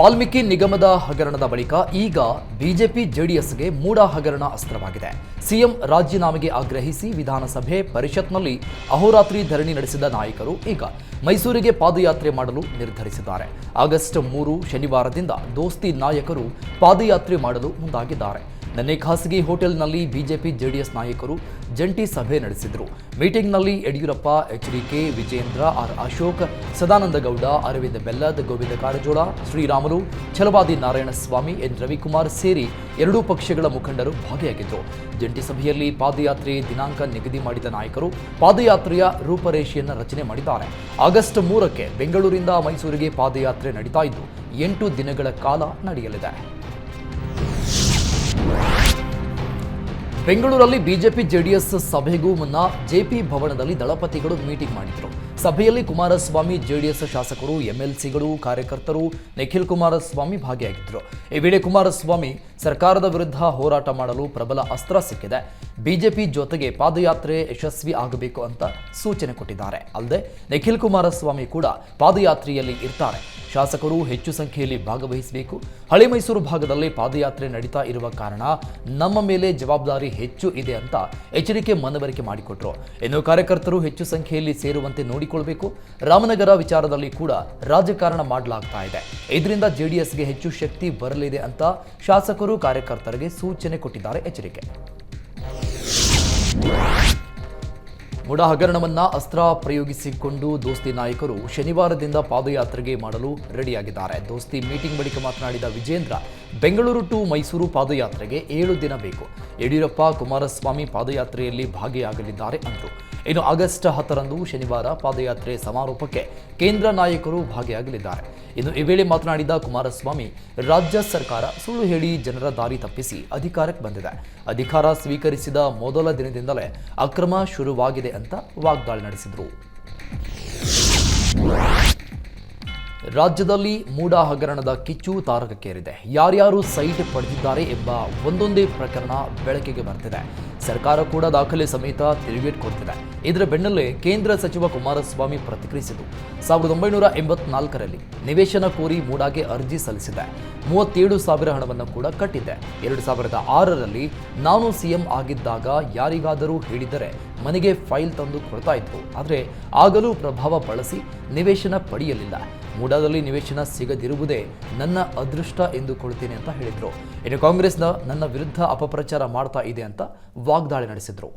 ವಾಲ್ಮೀಕಿ ನಿಗಮದ ಹಗರಣದ ಬಳಿಕ ಈಗ ಬಿಜೆಪಿ ಜೆಡಿಎಸ್ಗೆ ಮೂಡ ಹಗರಣ ಅಸ್ತ್ರವಾಗಿದೆ. ಸಿಎಂ ರಾಜೀನಾಮೆಗೆ ಆಗ್ರಹಿಸಿ ವಿಧಾನಸಭೆ ಪರಿಷತ್ನಲ್ಲಿ ಅಹೋರಾತ್ರಿ ಧರಣಿ ನಡೆಸಿದ ನಾಯಕರು ಈಗ ಮೈಸೂರಿಗೆ ಪಾದಯಾತ್ರೆ ಮಾಡಲು ನಿರ್ಧರಿಸಿದ್ದಾರೆ. ಆಗಸ್ಟ್ ಮೂರು ಶನಿವಾರದಿಂದ ದೋಸ್ತಿ ನಾಯಕರು ಪಾದಯಾತ್ರೆ ಮಾಡಲು ಮುಂದಾಗಿದ್ದಾರೆ. ನಿನ್ನೆ ಖಾಸಗಿ ಹೋಟೆಲ್ನಲ್ಲಿ ಬಿಜೆಪಿ ಜೆಡಿಎಸ್ ನಾಯಕರು ಜಂಟಿ ಸಭೆ ನಡೆಸಿದರು. ಮೀಟಿಂಗ್ನಲ್ಲಿ Yediyurappa, HDK Vijayendra R Ashok, Sadananda Gowda, Aravind Bellad, Govind Karjol, Sriramulu, Chalavadi Narayanaswamy, N. Ravikumar ಸೇರಿ ಎರಡೂ ಪಕ್ಷಗಳ ಮುಖಂಡರು ಭಾಗಿಯಾಗಿದ್ದರು ಜಂಟಿ ಸಭೆಯಲ್ಲಿ ಪಾದಯಾತ್ರೆ ದಿನಾಂಕ ನಿಗದಿ ಮಾಡಿದ ನಾಯಕರು ಪಾದಯಾತ್ರೆಯ ರೂಪರೇಷೆಯನ್ನು ರಚನೆ ಮಾಡಿದ್ದಾರೆ. ಆಗಸ್ಟ್ ಮೂರಕ್ಕೆ ಬೆಂಗಳೂರಿಂದ ಮೈಸೂರಿಗೆ ಪಾದಯಾತ್ರೆ ನಡೀತಾ ಇದ್ದು, ಎಂಟು ದಿನಗಳ ಕಾಲ ನಡೆಯಲಿದೆ. ಬೆಂಗಳೂರಲ್ಲಿ ಬಿಜೆಪಿ ಜೆಡಿಎಸ್ ಸಭೆಗೂ ಮುನ್ನ ಜೆಪಿ ಭವನದಲ್ಲಿ ದಳಪತಿಗಳು ಮೀಟಿಂಗ್ ಮಾಡಿದರು. ಸಭೆಯಲ್ಲಿ ಕುಮಾರಸ್ವಾಮಿ, ಜೆಡಿಎಸ್ ಶಾಸಕರು, ಎಂಎಲ್ಸಿಗಳು, ಕಾರ್ಯಕರ್ತರು, ನಿಖಿಲ್ ಕುಮಾರಸ್ವಾಮಿ ಭಾಗಿಯಾಗಿದ್ದರು ಈ ವೇಳೆ ಕುಮಾರಸ್ವಾಮಿ, ಸರ್ಕಾರದ ವಿರುದ್ಧ ಹೋರಾಟ ಮಾಡಲು ಪ್ರಬಲ ಅಸ್ತ್ರ ಸಿಕ್ಕಿದೆ. ಬಿಜೆಪಿ ಜೊತೆಗೆ ಪಾದಯಾತ್ರೆ ಯಶಸ್ವಿ ಆಗಬೇಕು ಅಂತ ಸೂಚನೆ ಕೊಟ್ಟಿದ್ದಾರೆ. ಅಲ್ಲದೆ ನಿಖಿಲ್ ಕುಮಾರಸ್ವಾಮಿ ಕೂಡ ಪಾದಯಾತ್ರೆಯಲ್ಲಿ ಇರ್ತಾರೆ. ಶಾಸಕರು ಹೆಚ್ಚು ಸಂಖ್ಯೆಯಲ್ಲಿ ಭಾಗವಹಿಸಬೇಕು. ಹಳೆ ಮೈಸೂರು ಭಾಗದಲ್ಲಿ ಪಾದಯಾತ್ರೆ ನಡೀತಾ ಇರುವ ಕಾರಣ ನಮ್ಮ ಮೇಲೆ ಜವಾಬ್ದಾರಿ ಹೆಚ್ಚು ಇದೆ ಅಂತ ಎಚ್ಚರಿಕೆ ಮನವರಿಕೆ ಮಾಡಿಕೊಟ್ರು. ಇನ್ನು ಕಾರ್ಯಕರ್ತರು ಹೆಚ್ಚು ಸಂಖ್ಯೆಯಲ್ಲಿ ಸೇರುವಂತೆ ನೋಡಿಕೊಳ್ಬೇಕು. ರಾಮನಗರ ವಿಚಾರದಲ್ಲಿ ಕೂಡ ರಾಜಕಾರಣ ಮಾಡಲಾಗ್ತಾ ಇದೆ. ಇದರಿಂದ ಜೆಡಿಎಸ್ಗೆ ಹೆಚ್ಚು ಶಕ್ತಿ ಬರಲಿದೆ ಅಂತ ಶಾಸಕರು ಕಾರ್ಯಕರ್ತರಿಗೆ ಸೂಚನೆ ಕೊಟ್ಟಿದ್ದಾರೆ ಎಚ್ಚರಿಕೆ. ಮುಡ ಹಗರಣವನ್ನ ಅಸ್ತ್ರ ಪ್ರಯೋಗಿಸಿಕೊಂಡು ದೋಸ್ತಿ ನಾಯಕರು ಶನಿವಾರದಿಂದ ಪಾದಯಾತ್ರೆಗೆ ಮಾಡಲು ರೆಡಿಯಾಗಿದ್ದಾರೆ. ದೋಸ್ತಿ ಮೀಟಿಂಗ್ ಬಳಿಕ ಮಾತನಾಡಿದ ವಿಜೇಂದ್ರ, ಬೆಂಗಳೂರು ಟು ಮೈಸೂರು ಪಾದಯಾತ್ರೆಗೆ ಏಳು ದಿನ ಬೇಕು. ಯಡಿಯೂರಪ್ಪ, ಕುಮಾರಸ್ವಾಮಿ ಪಾದಯಾತ್ರೆಯಲ್ಲಿ ಭಾಗಿಯಾಗಲಿದ್ದಾರೆ ಅಂದರು. ಇನ್ನು ಆಗಸ್ಟ್ ಹತ್ತರಂದು ಶನಿವಾರ ಪಾದಯಾತ್ರೆ ಸಮಾರೋಪಕ್ಕೆ ಕೇಂದ್ರ ನಾಯಕರು ಭಾಗಿಯಾಗಲಿದ್ದಾರೆ. ಇನ್ನು ಈ ವೇಳೆ ಮಾತನಾಡಿದ ಕುಮಾರಸ್ವಾಮಿ, ರಾಜ್ಯ ಸರ್ಕಾರ ಸುಳ್ಳು ಹೇಳಿ ಜನರ ದಾರಿ ತಪ್ಪಿಸಿ ಅಧಿಕಾರಕ್ಕೆ ಬಂದಿದೆ. ಅಧಿಕಾರ ಸ್ವೀಕರಿಸಿದ ಮೊದಲ ದಿನದಿಂದಲೇ ಅಕ್ರಮ ಶುರುವಾಗಿದೆ ಅಂತ ವಾಗ್ದಾಳಿ ನಡೆಸಿದರು. ರಾಜ್ಯದಲ್ಲಿ ಮೂಡ ಹಗರಣದ ಕಿಚ್ಚು ತಾರಕಕ್ಕೇರಿದೆ. ಯಾರ್ಯಾರು ಸೈಟ್ ಪಡೆದಿದ್ದಾರೆ ಎಂಬ ಒಂದೊಂದೇ ಪ್ರಕರಣ ಬೆಳಕಿಗೆ ಬರ್ತಿದೆ. ಸರ್ಕಾರ ಕೂಡ ದಾಖಲೆ ಸಮೇತ ತಿರುಗೇಟ್ ಕೊಡ್ತಿದೆ ಇದರ ಬೆನ್ನಲ್ಲೇ ಕೇಂದ್ರ ಸಚಿವ ಕುಮಾರಸ್ವಾಮಿ ಪ್ರತಿಕ್ರಿಯಿಸಿದ್ದು, ಸಾವಿರದ ಒಂಬೈನೂರ ಎಂಬತ್ನಾಲ್ಕರಲ್ಲಿ ನಿವೇಶನ ಕೋರಿ ಮೂಡಾಗೆ ಅರ್ಜಿ ಸಲ್ಲಿಸಿದೆ. ಮೂವತ್ತೇಳು ಸಾವಿರ ಹಣವನ್ನು ಕೂಡ ಕಟ್ಟಿದ್ದೆ ಎರಡು ಸಾವಿರದ ಆರರಲ್ಲಿ ನಾನು ಸಿಎಂ ಆಗಿದ್ದಾಗ ಯಾರಿಗಾದರೂ ಹೇಳಿದರೆ ಮನೆಗೆ ಫೈಲ್ ತಂದು ಕೊಡ್ತಾ ಇತ್ತು. ಆದರೆ ಆಗಲೂ ಪ್ರಭಾವ ಬಳಸಿ ನಿವೇಶನ ಪಡೆಯಲಿಲ್ಲ. ಮೂಡಾದಲ್ಲಿ ನಿವೇಶನ ಸಿಗದಿರುವುದೇ ನನ್ನ ಅದೃಷ್ಟ ಎಂದುಕೊಳ್ತೇನೆ ಅಂತ ಹೇಳಿದರು. ಇನ್ನು ಕಾಂಗ್ರೆಸ್ನ ನನ್ನ ವಿರುದ್ಧ ಅಪಪ್ರಚಾರ ಮಾಡ್ತಾ ಇದೆ ಅಂತ ವಾಗ್ದಾಳಿ ನಡೆಸಿದರು.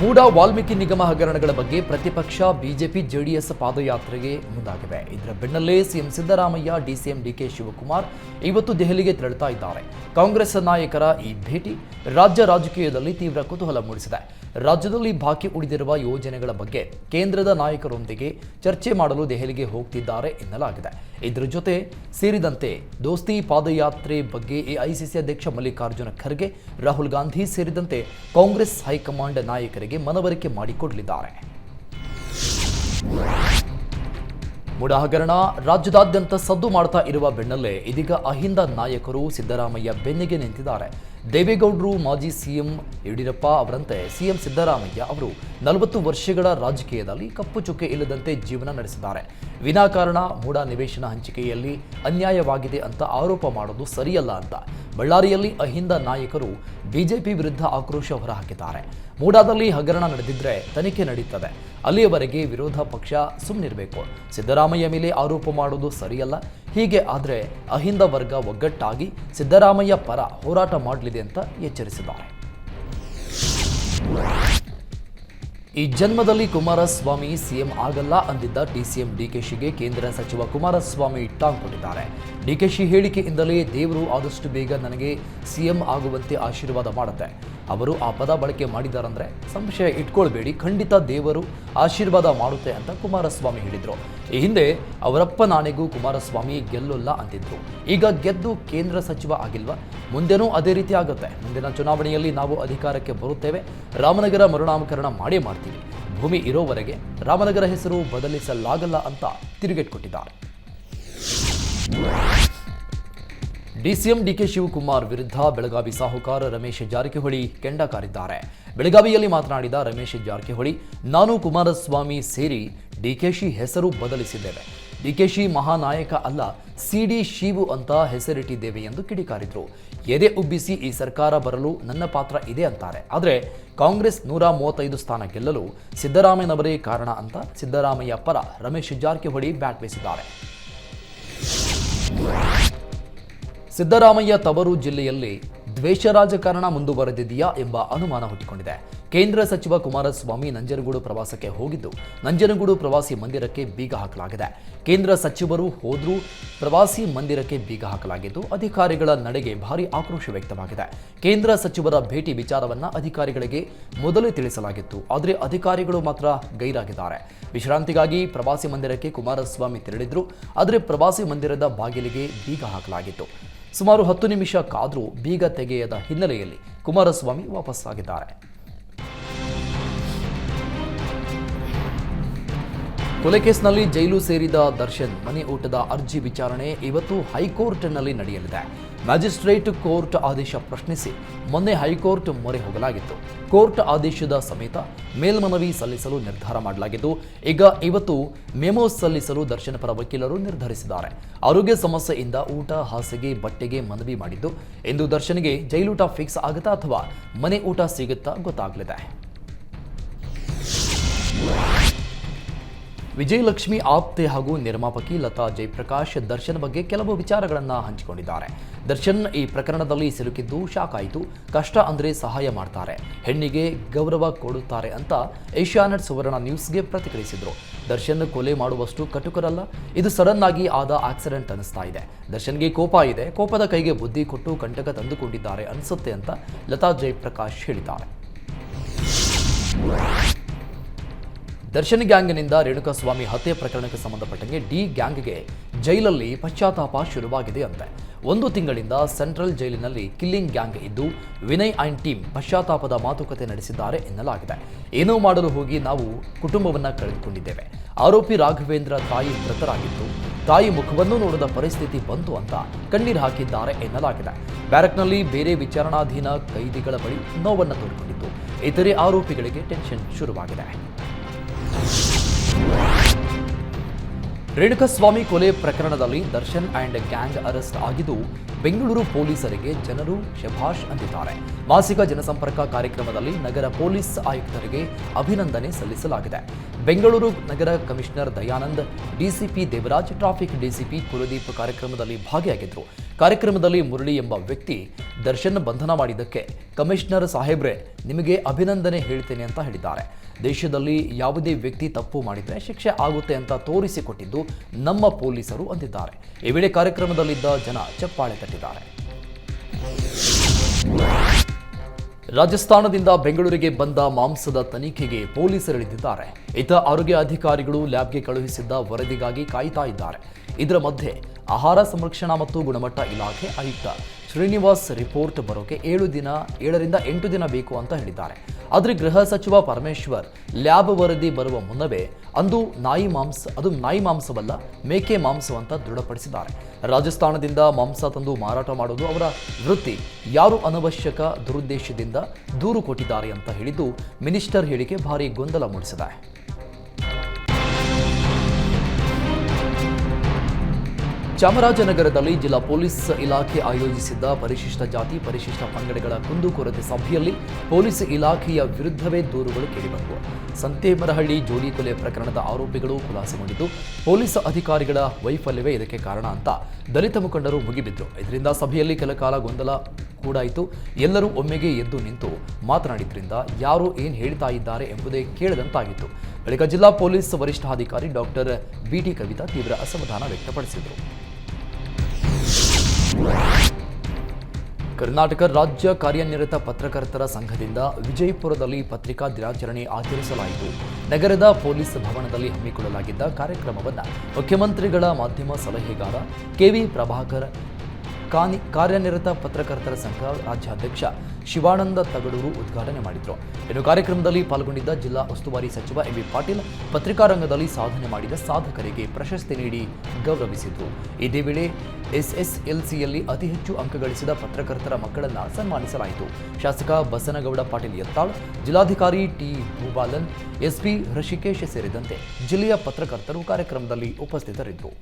ಮೂಡ ವಾಲ್ಮೀಕಿ ನಿಗಮ ಹಗರಣಗಳ ಬಗ್ಗೆ ಪ್ರತಿಪಕ್ಷ ಬಿಜೆಪಿ ಜೆಡಿಎಸ್ ಪಾದಯಾತ್ರೆಗೆ ಮುಂದಾಗಿವೆ. ಇದರ ಬೆನ್ನಲ್ಲೇ CM Siddaramaiah, DCM DK Shivakumar ಇವತ್ತು ದೆಹಲಿಗೆ ತೆರಳುತ್ತಾ ಇದ್ದಾರೆ. ಕಾಂಗ್ರೆಸ್ ನಾಯಕರ ಈ ಭೇಟಿ ರಾಜ್ಯ ರಾಜಕೀಯದಲ್ಲಿ ತೀವ್ರ ಕುತೂಹಲ ಮೂಡಿಸಿದೆ. ರಾಜ್ಯದಲ್ಲಿ ಬಾಕಿ ಉಳಿದಿರುವ ಯೋಜನೆಗಳ ಬಗ್ಗೆ ಕೇಂದ್ರದ ನಾಯಕರೊಂದಿಗೆ ಚರ್ಚೆ ಮಾಡಲು ದೆಹಲಿಗೆ ಹೋಗ್ತಿದ್ದಾರೆ ಎನ್ನಲಾಗಿದೆ. ಇದರ ಜೊತೆ ಸೇರಿದಂತೆ ದೋಸ್ತಿ ಪಾದಯಾತ್ರೆ ಬಗ್ಗೆ ಎಐಸಿಸಿ ಅಧ್ಯಕ್ಷ ಮಲ್ಲಿಕಾರ್ಜುನ ಖರ್ಗೆ, ರಾಹುಲ್ ಗಾಂಧಿ ಸೇರಿದಂತೆ ಕಾಂಗ್ರೆಸ್ ಹೈಕಮಾಂಡ್ ನಾಯಕರಿಗೆ ಮನವರಿಕೆ ಮಾಡಿಕೊಡಲಿದ್ದಾರೆ. ಮುಡ ಹಗರಣ ರಾಜ್ಯದಾದ್ಯಂತ ಸದ್ದು ಮಾಡ್ತಾ ಇರುವ ಬೆನ್ನಲ್ಲೇ ಇದೀಗ ಅಹಿಂದ ನಾಯಕರು ಸಿದ್ದರಾಮಯ್ಯ ಬೆನ್ನಿಗೆ ನಿಂತಿದ್ದಾರೆ. ದೇವೇಗೌಡರು ಮಾಜಿ ಸಿಎಂ ಯಡಿಯೂರಪ್ಪ ಅವರಂತೆ ಸಿಎಂ ಸಿದ್ದರಾಮಯ್ಯ ಅವರು ನಲವತ್ತು ವರ್ಷಗಳ ರಾಜಕೀಯದಲ್ಲಿ ಕಪ್ಪು ಚುಕ್ಕೆ ಇಲ್ಲದಂತೆ ಜೀವನ ನಡೆಸಿದ್ದಾರೆ. ವಿನಾಕಾರಣ ಮೂಡ ನಿವೇಶನ ಹಂಚಿಕೆಯಲ್ಲಿ ಅನ್ಯಾಯವಾಗಿದೆ ಅಂತ ಆರೋಪ ಮಾಡೋದು ಸರಿಯಲ್ಲ ಅಂತ ಬಳ್ಳಾರಿಯಲ್ಲಿ ಅಹಿಂದ ನಾಯಕರು ಬಿಜೆಪಿ ವಿರುದ್ಧ ಆಕ್ರೋಶ ಹೊರಹಾಕಿದ್ದಾರೆ. ಮೂಡಾದಲ್ಲಿ ಹಗರಣ ನಡೆದಿದ್ರೆ ತನಿಖೆ ನಡೀತದೆ. ಅಲ್ಲಿಯವರೆಗೆ ವಿರೋಧ ಪಕ್ಷ ಸುಮ್ಮನಿರಬೇಕು ಸಿದ್ದರಾಮಯ್ಯ ಮೇಲೆ ಆರೋಪ ಮಾಡೋದು ಸರಿಯಲ್ಲ. ಹೀಗೆ ಆದರೆ ಅಹಿಂದ ವರ್ಗ ಒಗ್ಗಟ್ಟಾಗಿ ಸಿದ್ದರಾಮಯ್ಯ ಪರ ಹೋರಾಟ ಮಾಡಲಿದೆ ಅಂತ ಎಚ್ಚರಿಸಿದ್ದಾರೆ. ಈ ಜನ್ಮದಲ್ಲಿ ಕುಮಾರಸ್ವಾಮಿ ಸಿಎಂ ಆಗಲ್ಲ ಅಂದಿದ್ದ ಟಿಸಿಎಂ ಡಿಕೆಶಿಗೆ ಕೇಂದ್ರ ಸಚಿವ ಕುಮಾರಸ್ವಾಮಿ ಟಾಂಗ್ ಕೊಟ್ಟಿದ್ದಾರೆ. ಡಿಕೆಶಿ ಹೇಳಿಕೆಯಿಂದಲೇ ದೇವರು ಆದಷ್ಟು ಬೇಗ ನನಗೆ ಸಿಎಂ ಆಗುವಂತೆ ಆಶೀರ್ವಾದ ಮಾಡುತ್ತೆ. ಅವರು ಆ ಪದ ಬಳಕೆ ಮಾಡಿದಾರಂದ್ರೆ ಸಂಶಯ ಇಟ್ಕೊಳ್ಬೇಡಿ, ಖಂಡಿತ ದೇವರು ಆಶೀರ್ವಾದ ಮಾಡುತ್ತೆ ಅಂತ ಕುಮಾರಸ್ವಾಮಿ ಹೇಳಿದ್ರು. ಈ ಹಿಂದೆ ಅವರಪ್ಪ ನಾನೆಗೂ ಕುಮಾರಸ್ವಾಮಿ ಗೆಲ್ಲಲ್ಲ ಅಂತಿದ್ರು. ಈಗ ಗೆದ್ದು ಕೇಂದ್ರ ಸಚಿವ ಆಗಿಲ್ವಾ? ಮುಂದೆನೂ ಅದೇ ರೀತಿ ಆಗುತ್ತೆ. ಮುಂದಿನ ಚುನಾವಣೆಯಲ್ಲಿ ನಾವು ಅಧಿಕಾರಕ್ಕೆ ಬರುತ್ತೇವೆ. ರಾಮನಗರ ಮರುನಾಮಕರಣ ಮಾಡೇ ಮಾಡ್ತೀವಿ. ಭೂಮಿ ಇರೋವರೆಗೆ ರಾಮನಗರ ಹೆಸರು ಬದಲಿಸಲಾಗಲ್ಲ ಅಂತ ತಿರುಗೇಟ್ ಕೊಟ್ಟಿದ್ದಾರೆ. ಡಿಸಿಎಂ ಡಿಕೆ ಶಿವಕುಮಾರ್ ವಿರುದ್ಧ ಬೆಳಗಾವಿ ಸಾಹುಕಾರ ರಮೇಶ್ ಜಾರಕಿಹೊಳಿ ಕೆಂಡ ಕಾರಿದ್ದಾರೆ ಬೆಳಗಾವಿಯಲ್ಲಿ ಮಾತನಾಡಿದ ರಮೇಶ್ ಜಾರಕಿಹೊಳಿ, ನಾನು ಕುಮಾರಸ್ವಾಮಿ ಸೇರಿ ಡಿಕೆಶಿ ಹೆಸರು ಬದಲಿಸಿದ್ದೇವೆ. ಡಿಕೆಶಿ ಮಹಾನಾಯಕ ಅಲ್ಲ, ಸಿಡಿ ಶಿವು ಅಂತ ಹೆಸರಿಟ್ಟಿದ್ದೇವೆ ಎಂದು ಕಿಡಿಕಾರಿದ್ರು. ಎದೆ ಉಬ್ಬಿಸಿ ಈ ಸರ್ಕಾರ ಬರಲು ನನ್ನ ಪಾತ್ರ ಇದೆ ಅಂತಾರೆ. ಆದರೆ ಕಾಂಗ್ರೆಸ್ ನೂರ ಮೂವತ್ತೈದು ಸ್ಥಾನ ಗೆಲ್ಲಲು ಸಿದ್ದರಾಮಯ್ಯನವರೇ ಕಾರಣ ಅಂತ ಸಿದ್ದರಾಮಯ್ಯ ಪರ ರಮೇಶ್ ಜಾರಕಿಹೊಳಿ ಬ್ಯಾಟ್ ಬೀಸಿದ್ದಾರೆ ಸಿದ್ದರಾಮಯ್ಯ ತವರು ಜಿಲ್ಲೆಯಲ್ಲಿ ದ್ವೇಷ ರಾಜಕಾರಣ ಮುಂದುವರೆದಿದೆಯಾ ಎಂಬ ಅನುಮಾನ ಹುಟ್ಟಿಕೊಂಡಿದೆ. ಕೇಂದ್ರ ಸಚಿವ ಕುಮಾರಸ್ವಾಮಿ ನಂಜನಗೂಡು ಪ್ರವಾಸಕ್ಕೆ ಹೋಗಿದ್ದು, ನಂಜನಗೂಡು ಪ್ರವಾಸಿ ಮಂದಿರಕ್ಕೆ ಬೀಗ ಹಾಕಲಾಗಿದೆ. ಕೇಂದ್ರ ಸಚಿವರು ಹೋದರೂ ಪ್ರವಾಸಿ ಮಂದಿರಕ್ಕೆ ಬೀಗ ಹಾಕಲಾಗಿದ್ದು, ಅಧಿಕಾರಿಗಳ ನಡೆಗೆ ಭಾರಿ ಆಕ್ರೋಶ ವ್ಯಕ್ತವಾಗಿದೆ. ಕೇಂದ್ರ ಸಚಿವರ ಭೇಟಿ ವಿಚಾರವನ್ನ ಅಧಿಕಾರಿಗಳಿಗೆ ಮೊದಲೇ ತಿಳಿಸಲಾಗಿತ್ತು, ಆದರೆ ಅಧಿಕಾರಿಗಳು ಮಾತ್ರ ಗೈರಾಗಿದ್ದಾರೆ. ವಿಶ್ರಾಂತಿಗಾಗಿ ಪ್ರವಾಸಿ ಮಂದಿರಕ್ಕೆ ಕುಮಾರಸ್ವಾಮಿ ತೆರಳಿದ್ರು, ಆದರೆ ಪ್ರವಾಸಿ ಮಂದಿರದ ಬಾಗಿಲಿಗೆ ಬೀಗ ಹಾಕಲಾಗಿತ್ತು. ಸುಮಾರು ಹತ್ತು ನಿಮಿಷ ಕಾದರೂ ಬೀಗ ತೆಗೆಯದ ಹಿನ್ನೆಲೆಯಲ್ಲಿ ಕುಮಾರಸ್ವಾಮಿ ವಾಪಸ್ಸಾಗಿದ್ದಾರೆ. ಕೊಲೆ ಕೇಸ್ನಲ್ಲಿ ಜೈಲು ಸೇರಿದ ದರ್ಶನ್ ಮನೆ ಊಟದ ಅರ್ಜಿ ವಿಚಾರಣೆ ಇವತ್ತು ಹೈಕೋರ್ಟ್ನಲ್ಲಿ ನಡೆಯಲಿದೆ. ಮ್ಯಾಜಿಸ್ಟ್ರೇಟ್ ಕೋರ್ಟ್ ಆದೇಶ ಪ್ರಶ್ನಿಸಿ ಮೊನ್ನೆ ಹೈಕೋರ್ಟ್ ಮೊರೆ ಹೋಗಲಾಗಿತ್ತು. ಕೋರ್ಟ್ ಆದೇಶದ ಸಮೇತ ಮೇಲ್ಮನವಿ ಸಲ್ಲಿಸಲು ನಿರ್ಧಾರ ಮಾಡಲಾಗಿದ್ದು, ಈಗ ಇವತ್ತು ಮೆಮೋ ಸಲ್ಲಿಸಲು ದರ್ಶನ ಪರ ವಕೀಲರು ನಿರ್ಧರಿಸಿದ್ದಾರೆ. ಆರೋಗ್ಯ ಸಮಸ್ಯೆಯಿಂದ ಊಟ, ಹಾಸಿಗೆ, ಬಟ್ಟೆಗೆ ಮನವಿ ಮಾಡಿದ್ದು, ಎಂದು ದರ್ಶನ್ಗೆ ಜೈಲೂಟ ಫಿಕ್ಸ್ ಆಗುತ್ತಾ ಅಥವಾ ಮನೆ ಊಟ ಸಿಗುತ್ತಾ ಗೊತ್ತಾಗಲಿದೆ. ವಿಜಯಲಕ್ಷ್ಮಿ ಆಪ್ತೆ ಹಾಗೂ ನಿರ್ಮಾಪಕಿ ಲತಾ ಜಯಪ್ರಕಾಶ್ ದರ್ಶನ್ ಬಗ್ಗೆ ಕೆಲವು ವಿಚಾರಗಳನ್ನು ಹಂಚಿಕೊಂಡಿದ್ದಾರೆ. ದರ್ಶನ್ ಈ ಪ್ರಕರಣದಲ್ಲಿ ಸಿಲುಕಿದ್ದು ಶಾಕ್ ಕಷ್ಟ ಅಂದರೆ ಸಹಾಯ ಮಾಡ್ತಾರೆ. ಹೆಣ್ಣಿಗೆ ಗೌರವ ಕೊಡುತ್ತಾರೆ ಅಂತ ಏಷ್ಯಾನೆಟ್ ಸುವರ್ಣ ನ್ಯೂಸ್ಗೆ ಪ್ರತಿಕ್ರಿಯಿಸಿದರು. ದರ್ಶನ್ ಕೊಲೆ ಮಾಡುವಷ್ಟು ಕಟುಕರಲ್ಲ. ಇದು ಸಡನ್ ಆಗಿ ಆದ ಆಕ್ಸಿಡೆಂಟ್ ಅನಿಸ್ತಾ ಇದೆ. ದರ್ಶನ್ಗೆ ಕೋಪ ಇದೆ. ಕೋಪದ ಕೈಗೆ ಬುದ್ಧಿ ಕೊಟ್ಟು ಕಂಟಕ ತಂದುಕೊಂಡಿದ್ದಾರೆ ಅನಿಸುತ್ತೆ ಅಂತ ಲತಾ ಜಯಪ್ರಕಾಶ್ ಹೇಳಿದ್ದಾರೆ. ದರ್ಶನ್ ಗ್ಯಾಂಗ್ನಿಂದ ರೇಣುಕಾಸ್ವಾಮಿ ಹತ್ಯೆ ಪ್ರಕರಣಕ್ಕೆ ಸಂಬಂಧಪಟ್ಟಂಗೆ ಡಿ ಗ್ಯಾಂಗ್ಗೆ ಜೈಲಲ್ಲಿ ಪಶ್ಚಾತ್ತಾಪ ಶುರುವಾಗಿದೆ ಅಂತೆ. ಒಂದು ತಿಂಗಳಿಂದ ಸೆಂಟ್ರಲ್ ಜೈಲಿನಲ್ಲಿ ಕಿಲ್ಲಿಂಗ್ ಗ್ಯಾಂಗ್ ಇದ್ದು, ವಿನಯ್ ಅಂಡ್ ಟೀಮ್ ಪಶ್ಚಾತ್ತಾಪದ ಮಾತುಕತೆ ನಡೆಸಿದ್ದಾರೆ ಎನ್ನಲಾಗಿದೆ. ಏನೋ ಮಾಡಲು ಹೋಗಿ ನಾವು ಕುಟುಂಬವನ್ನ ಕಳೆದುಕೊಂಡಿದ್ದೇವೆ. ಆರೋಪಿ ರಾಘವೇಂದ್ರ ತಾಯಿ ಮೃತರಾಗಿದ್ದು, ತಾಯಿ ಮುಖವನ್ನು ನೋಡದ ಪರಿಸ್ಥಿತಿ ಬಂತು ಅಂತ ಕಣ್ಣೀರು ಹಾಕಿದ್ದಾರೆ ಎನ್ನಲಾಗಿದೆ. ಬ್ಯಾರಕ್ನಲ್ಲಿ ಬೇರೆ ವಿಚಾರಣಾಧೀನ ಕೈದಿಗಳ ಬಳಿ ನೋವನ್ನು ತೋಡಿಕೊಂಡಿದ್ದು, ಇತರೆ ಆರೋಪಿಗಳಿಗೆ ಟೆನ್ಷನ್ ಶುರುವಾಗಿದೆ. Yeah. ರೇಣುಕಸ್ವಾಮಿ ಕೊಲೆ ಪ್ರಕರಣದಲ್ಲಿ ದರ್ಶನ್ ಆ್ಯಂಡ್ ಗ್ಯಾಂಗ್ ಅರೆಸ್ಟ್ ಆಗಿದ್ದು, ಬೆಂಗಳೂರು ಪೊಲೀಸರಿಗೆ ಜನರು ಶಭಾಷ್ ಅಂದಿದ್ದಾರೆ. ಮಾಸಿಕ ಜನಸಂಪರ್ಕ ಕಾರ್ಯಕ್ರಮದಲ್ಲಿ ನಗರ ಪೊಲೀಸ್ ಆಯುಕ್ತರಿಗೆ ಅಭಿನಂದನೆ ಸಲ್ಲಿಸಲಾಗಿದೆ. ಬೆಂಗಳೂರು ನಗರ commissioner Dayanand, DCP Devaraj, traffic DCP Kuldeep ಕಾರ್ಯಕ್ರಮದಲ್ಲಿ ಭಾಗಿಯಾಗಿದ್ದರು ಕಾರ್ಯಕ್ರಮದಲ್ಲಿ ಮುರಳಿ ಎಂಬ ವ್ಯಕ್ತಿ ದರ್ಶನ್ ಬಂಧನ ಮಾಡಿದ್ದಕ್ಕೆ ಕಮಿಷನರ್ ಸಾಹೇಬ್ರೆ, ನಿಮಗೆ ಅಭಿನಂದನೆ ಹೇಳ್ತೇನೆ ಅಂತ ಹೇಳಿದ್ದಾರೆ. ದೇಶದಲ್ಲಿ ಯಾವುದೇ ವ್ಯಕ್ತಿ ತಪ್ಪು ಮಾಡಿದರೆ ಶಿಕ್ಷೆ ಆಗುತ್ತೆ ಅಂತ ತೋರಿಸಿಕೊಟ್ಟಿದ್ದು ನಮ್ಮ ಪೊಲೀಸರು ಅಂದಿದ್ದಾರೆ ಈ ವೇಳೆ ಕಾರ್ಯಕ್ರಮದಲ್ಲಿದ್ದ ಜನ ಚಪ್ಪಾಳೆ ತಟ್ಟಿದ್ದಾರೆ. ರಾಜಸ್ಥಾನದಿಂದ ಬೆಂಗಳೂರಿಗೆ ಬಂದ ಮಾಂಸದ ತನಿಖೆಗೆ ಪೊಲೀಸರಿಳಿದಿದ್ದಾರೆ ಇತ ಆರೋಗ್ಯ ಅಧಿಕಾರಿಗಳು ಲ್ಯಾಬ್ಗೆ ಕಳುಹಿಸಿದ್ದ ವರದಿಗಾಗಿ ಕಾಯ್ತಾ ಇದ್ದಾರೆ. ಇದರ ಮಧ್ಯೆ ಆಹಾರ ಸಂರಕ್ಷಣಾ ಮತ್ತು ಗುಣಮಟ್ಟ ಇಲಾಖೆ ಆಯುಕ್ತ ಶ್ರೀನಿವಾಸ್ ರಿಪೋರ್ಟ್ ಬರೋಕೆ ಏಳು ದಿನ, ಏಳರಿಂದ ಎಂಟು ದಿನ ಬೇಕು ಅಂತ ಹೇಳಿದ್ದಾರೆ. ಆದರೆ ಗೃಹ ಸಚಿವ ಪರಮೇಶ್ವರ್ ಲ್ಯಾಬ್ ವರದಿ ಬರುವ ಮುನ್ನವೇ ಅಂದು ನಾಯಿ ಮಾಂಸ, ಅದು ನಾಯಿ ಮಾಂಸವಲ್ಲ, ಮೇಕೆ ಮಾಂಸವಂತ ದೃಢಪಡಿಸಿದ್ದಾರೆ. ರಾಜಸ್ಥಾನದಿಂದ ಮಾಂಸ ತಂದು ಮಾರಾಟ ಮಾಡೋದು ಅವರ ವೃತ್ತಿ. ಯಾರು ಅನವಶ್ಯಕ ದುರುದ್ದೇಶದಿಂದ ದೂರು ಕೊಟ್ಟಿದ್ದಾರೆ ಅಂತ ಹೇಳಿದ್ದು ಮಿನಿಸ್ಟರ್ ಹೇಳಿಕೆ ಭಾರಿ ಗೊಂದಲ ಮೂಡಿಸಿದೆ. ಚಾಮರಾಜನಗರದಲ್ಲಿ ಜಿಲ್ಲಾ ಪೊಲೀಸ್ ಇಲಾಖೆ ಆಯೋಜಿಸಿದ್ದ ಪರಿಶಿಷ್ಟ ಜಾತಿ, ಪರಿಶಿಷ್ಟ ಪಂಗಡಗಳ ಕುಂದುಕೊರತೆ ಸಭೆಯಲ್ಲಿ ಪೊಲೀಸ್ ಇಲಾಖೆಯ ವಿರುದ್ಧವೇ ದೂರುಗಳು ಕೇಳಿಬಂದವು ಸಂತೇಮರಹಳ್ಳಿ ಜೋಡಿ ಕೊಲೆ ಪ್ರಕರಣದ ಆರೋಪಿಗಳು ಖುಲಾಸೆಗೊಂಡಿದ್ದು ಪೊಲೀಸ್ ಅಧಿಕಾರಿಗಳ ವೈಫಲ್ಯವೇ ಇದಕ್ಕೆ ಕಾರಣ ಅಂತ ದಲಿತ ಮುಖಂಡರು ಮುಗಿಬಿದ್ರು. ಇದರಿಂದ ಸಭೆಯಲ್ಲಿ ಕೆಲ ಕಾಲ ಗೊಂದಲ ಕೂಡಾಯಿತು ಎಲ್ಲರೂ ಒಮ್ಮೆಗೆ ಎದ್ದು ನಿಂತು ಮಾತನಾಡಿದ್ರಿಂದ ಯಾರು ಏನು ಹೇಳ್ತಾ ಇದ್ದಾರೆ ಎಂಬುದೇ ಕೇಳದಂತಾಗಿತ್ತು. ಬಳಿಕ ಜಿಲ್ಲಾ ಪೊಲೀಸ್ ವರಿಷ್ಠಾಧಿಕಾರಿ ಡಾಕ್ಟರ್ ಬಿಟಿ ಕವಿತಾ ತೀವ್ರ ಅಸಮಾಧಾನ ವ್ಯಕ್ತಪಡಿಸಿದರು. ಕರ್ನಾಟಕ ರಾಜ್ಯ ಕಾರ್ಯನಿರತ ಪತ್ರಕರ್ತರ ಸಂಘದಿಂದ ವಿಜಯಪುರದಲ್ಲಿ ಪತ್ರಿಕಾ ದಿನಾಚರಣೆ ಆಚರಿಸಲಾಯಿತು. ನಗರದ ಪೊಲೀಸ್ ಭವನದಲ್ಲಿ ಹಮ್ಮಿಕೊಳ್ಳಲಾಗಿದ್ದ ಕಾರ್ಯಕ್ರಮವನ್ನು ಮುಖ್ಯಮಂತ್ರಿಗಳ ಮಾಧ್ಯಮ ಸಲಹೆಗಾರ ಕೆವಿ ಪ್ರಭಾಕರ್ ಕಾನಿ ಕಾರ್ಯನಿರತ ಪತ್ರಕರ್ತರ ಸಂಘ ರಾಜ್ಯಾಧ್ಯಕ್ಷ ಶಿವಾನಂದ ತಗಡೂರು ಉದ್ಘಾಟನೆ ಮಾಡಿದರು. ಇನ್ನು ಕಾರ್ಯಕ್ರಮದಲ್ಲಿ ಪಾಲ್ಗೊಂಡಿದ್ದ ಜಿಲ್ಲಾ ಉಸ್ತುವಾರಿ ಸಚಿವ ಎಂಬಿ ಪಾಟೀಲ್ ಪತ್ರಿಕಾ ರಂಗದಲ್ಲಿ ಸಾಧನೆ ಮಾಡಿದ ಸಾಧಕರಿಗೆ ಪ್ರಶಸ್ತಿ ನೀಡಿ ಗೌರವಿಸಿದರು. ಇದೇ ವೇಳೆ ಎಸ್ಎಸ್ಎಲ್ಸಿಯಲ್ಲಿ ಅತಿ ಹೆಚ್ಚು ಅಂಕ ಗಳಿಸಿದ ಪತ್ರಕರ್ತರ ಮಕ್ಕಳನ್ನು ಸನ್ಮಾನಿಸಲಾಯಿತು. ಶಾಸಕ ಬಸನಗೌಡ ಪಾಟೀಲ್ ಯತ್ತಾಳ್ ಜಿಲ್ಲಾಧಿಕಾರಿ ಟಿ ಭೂಬಾಲನ್, ಎಸ್ಪಿ ಹೃಷಿಕೇಶ್ ಸೇರಿದಂತೆ ಜಿಲ್ಲೆಯ ಪತ್ರಕರ್ತರು ಕಾರ್ಯಕ್ರಮದಲ್ಲಿ ಉಪಸ್ಥಿತರಿದ್ದರು.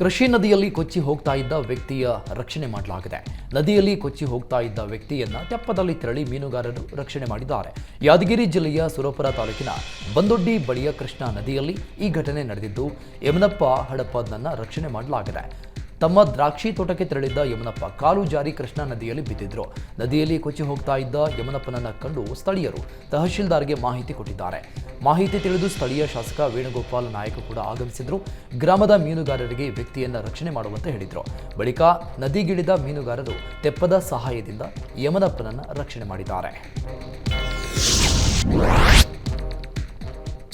ಕೃಷಿ ನದಿಯಲ್ಲಿ ಕೊಚ್ಚಿ ಹೋಗ್ತಾ ಇದ್ದ ವ್ಯಕ್ತಿಯ ರಕ್ಷಣೆ ಮಾಡಲಾಗಿದೆ. ನದಿಯಲ್ಲಿ ಕೊಚ್ಚಿ ಹೋಗ್ತಾ ಇದ್ದ ವ್ಯಕ್ತಿಯನ್ನ ತೆಪ್ಪದಲ್ಲಿ ತೆರಳಿ ಮೀನುಗಾರರು ರಕ್ಷಣೆ ಮಾಡಿದ್ದಾರೆ. ಯಾದಗಿರಿ ಜಿಲ್ಲೆಯ ಸುರಪುರ ತಾಲೂಕಿನ ಬಂದೊಡ್ಡಿ ಬಳಿಯ ಕೃಷ್ಣಾ ನದಿಯಲ್ಲಿ ಈ ಘಟನೆ ನಡೆದಿದ್ದು, ಯಮನಪ್ಪ ಹಡಪದನ್ನ ರಕ್ಷಣೆ ಮಾಡಲಾಗಿದೆ. ತಮ್ಮ ದ್ರಾಕ್ಷಿ ತೋಟಕ್ಕೆ ತೆರಳಿದ್ದ ಯಮನಪ್ಪ ಕಾಲು ಜಾರಿ ಕೃಷ್ಣಾ ನದಿಯಲ್ಲಿ ಬಿದ್ದಿದ್ರು. ನದಿಯಲ್ಲಿ ಕೊಚ್ಚಿ ಹೋಗ್ತಾ ಇದ್ದ ಯಮನಪ್ಪನನ್ನ ಕಂಡು ಸ್ಥಳೀಯರು ತಹಶೀಲ್ದಾರ್ಗೆ ಮಾಹಿತಿ ಕೊಟ್ಟಿದ್ದಾರೆ. ಮಾಹಿತಿ ತಿಳಿದು ಸ್ಥಳೀಯ ಶಾಸಕ ವೇಣುಗೋಪಾಲ್ ನಾಯಕ ಕೂಡ ಆಗಮಿಸಿದ್ರು. ಗ್ರಾಮದ ಮೀನುಗಾರರಿಗೆ ವ್ಯಕ್ತಿಯನ್ನ ರಕ್ಷಣೆ ಮಾಡುವಂತೆ ಹೇಳಿದ್ರು. ಬಳಿಕ ನದಿಗಿಳಿದ ಮೀನುಗಾರರು ತೆಪ್ಪದ ಸಹಾಯದಿಂದ ಯಮನಪ್ಪನನ್ನ ರಕ್ಷಣೆ ಮಾಡಿದ್ದಾರೆ.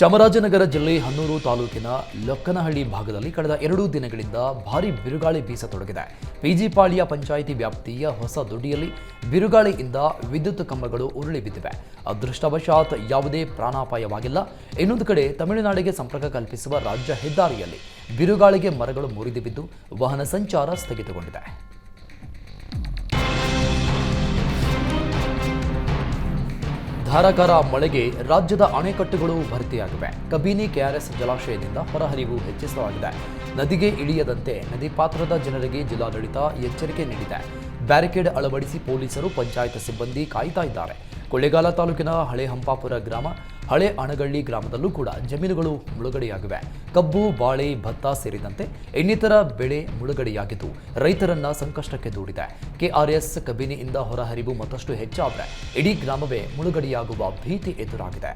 ಚಾಮರಾಜನಗರ ಜಿಲ್ಲೆ ಹನ್ನೂರು ತಾಲೂಕಿನ ಲೊಕ್ಕನಹಳ್ಳಿ ಭಾಗದಲ್ಲಿ ಕಳೆದ ಎರಡು ದಿನಗಳಿಂದ ಭಾರಿ ಬಿರುಗಾಳಿ ಬೀಸತೊಡಗಿದೆ. ಪಿಜಿಪಾಳ್ಯ ಪಂಚಾಯಿತಿ ವ್ಯಾಪ್ತಿಯ ಹೊಸ ದುಡಿಯಲ್ಲಿ ಬಿರುಗಾಳಿಯಿಂದ ವಿದ್ಯುತ್ ಕಂಬಗಳು ಉರುಳಿ ಬಿದ್ದಿವೆ. ಅದೃಷ್ಟವಶಾತ್ ಯಾವುದೇ ಪ್ರಾಣಾಪಾಯವಾಗಿಲ್ಲ. ಇನ್ನೊಂದು ಕಡೆ ತಮಿಳುನಾಡಿಗೆ ಸಂಪರ್ಕ ಕಲ್ಪಿಸುವ ರಾಜ್ಯ ಹೆದ್ದಾರಿಯಲ್ಲಿ ಬಿರುಗಾಳಿಗೆ ಮರಗಳು ಮುರಿದು ಬಿದ್ದು ವಾಹನ ಸಂಚಾರ ಸ್ಥಗಿತಗೊಂಡಿದೆ. ಧಾರಾಕಾರ ಮಳೆಗೆ ರಾಜ್ಯದ ಅಣೆಕಟ್ಟುಗಳು ಭರ್ತಿಯಾಗಿವೆ. ಕಬಿನಿ ಕೆಆರ್ಎಸ್ ಜಲಾಶಯದಿಂದ ಹೊರಹರಿವು ಹೆಚ್ಚಿಸಲಾಗಿದೆ. ನದಿಗೆ ಇಳಿಯದಂತೆ ನದಿ ಪಾತ್ರದ ಜನರಿಗೆ ಜಿಲ್ಲಾಡಳಿತ ಎಚ್ಚರಿಕೆ ನೀಡಿದೆ. ಬ್ಯಾರಿಕೇಡ್ ಅಳವಡಿಸಿ ಪೊಲೀಸರು ಪಂಚಾಯತ್ ಸಿಬ್ಬಂದಿ ಕಾಯ್ತಾ ಇದ್ದಾರೆ. ಕೊಳ್ಳೇಗಾಲ ತಾಲೂಕಿನ ಹಳೆ ಹಂಪಾಪುರ ಗ್ರಾಮ ಹಳೆ ಅಣಗಳ್ಳಿ ಗ್ರಾಮದಲ್ಲೂ ಕೂಡ ಜಮೀನುಗಳು ಮುಳುಗಡೆಯಾಗಿವೆ. ಕಬ್ಬು, ಬಾಳೆ, ಭತ್ತ ಸೇರಿದಂತೆ ಇನ್ನಿತರ ಬೆಳೆ ಮುಳುಗಡೆಯಾಗಿದ್ದು ರೈತರನ್ನ ಸಂಕಷ್ಟಕ್ಕೆ ದೂಡಿದೆ. ಕೆಆರ್ಎಸ್ ಕಬಿನಿಯಿಂದ ಹೊರಹರಿವು ಮತ್ತಷ್ಟು ಹೆಚ್ಚಾದರೆ ಇಡೀ ಗ್ರಾಮವೇ ಮುಳುಗಡೆಯಾಗುವ ಭೀತಿ ಎದುರಾಗಿದೆ.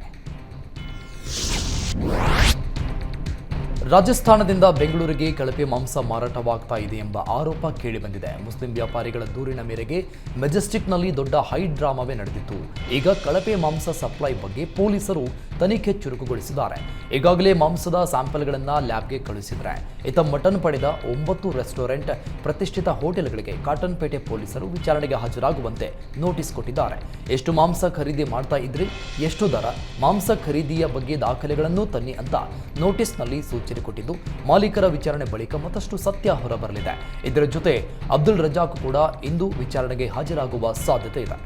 ರಾಜಸ್ಥಾನದಿಂದ ಬೆಂಗಳೂರಿಗೆ ಕಳಪೆ ಮಾಂಸ ಮಾರಾಟವಾಗ್ತಾ ಇದೆ ಎಂಬ ಆರೋಪ ಕೇಳಿಬಂದಿದೆ. ಮುಸ್ಲಿಂ ವ್ಯಾಪಾರಿಗಳ ದೂರಿನ ಮೇರೆಗೆ ಮೆಜೆಸ್ಟಿಕ್ನಲ್ಲಿ ದೊಡ್ಡ ಹೈ ಡ್ರಾಮಾವೇ ನಡೆದಿತ್ತು. ಈಗ ಕಳಪೆ ಮಾಂಸ ಸಪ್ಲೈ ಬಗ್ಗೆ ಪೊಲೀಸರು ತನಿಖೆ ಚುರುಕುಗೊಳಿಸಿದ್ದಾರೆ. ಈಗಾಗಲೇ ಮಾಂಸದ ಸ್ಯಾಂಪಲ್ಗಳನ್ನು ಲ್ಯಾಬ್ಗೆ ಕಳುಹಿಸಿದ್ರೆ ಇತ ಮಟನ್ ಪಡೆದ ಒಂಬತ್ತು ರೆಸ್ಟೋರೆಂಟ್ ಪ್ರತಿಷ್ಠಿತ ಹೋಟೆಲ್ಗಳಿಗೆ ಕಾಟನ್ಪೇಟೆ ಪೊಲೀಸರು ವಿಚಾರಣೆಗೆ ಹಾಜರಾಗುವಂತೆ ನೋಟಿಸ್ ಕೊಟ್ಟಿದ್ದಾರೆ. ಎಷ್ಟು ಮಾಂಸ ಖರೀದಿ ಮಾಡ್ತಾ ಇದ್ರಿ, ಎಷ್ಟು ದರ ಮಾಂಸ ಖರೀದಿಯ ಬಗ್ಗೆ ದಾಖಲೆಗಳನ್ನು ತನ್ನಿ ಅಂತ ನೋಟಿಸ್ನಲ್ಲಿ ಸೂಚನೆ ಕೊಟ್ಟಿದ್ದು ಮಾಲೀಕರ ವಿಚಾರಣೆ ಬಳಿಕ ಮತ್ತಷ್ಟು ಸತ್ಯ ಹೊರಬರಲಿದೆ. ಇದರ ಜೊತೆ ಅಬ್ದುಲ್ ರಜಾಕ್ ಕೂಡ ಇಂದು ವಿಚಾರಣೆಗೆ ಹಾಜರಾಗುವ ಸಾಧ್ಯತೆ ಇದೆ.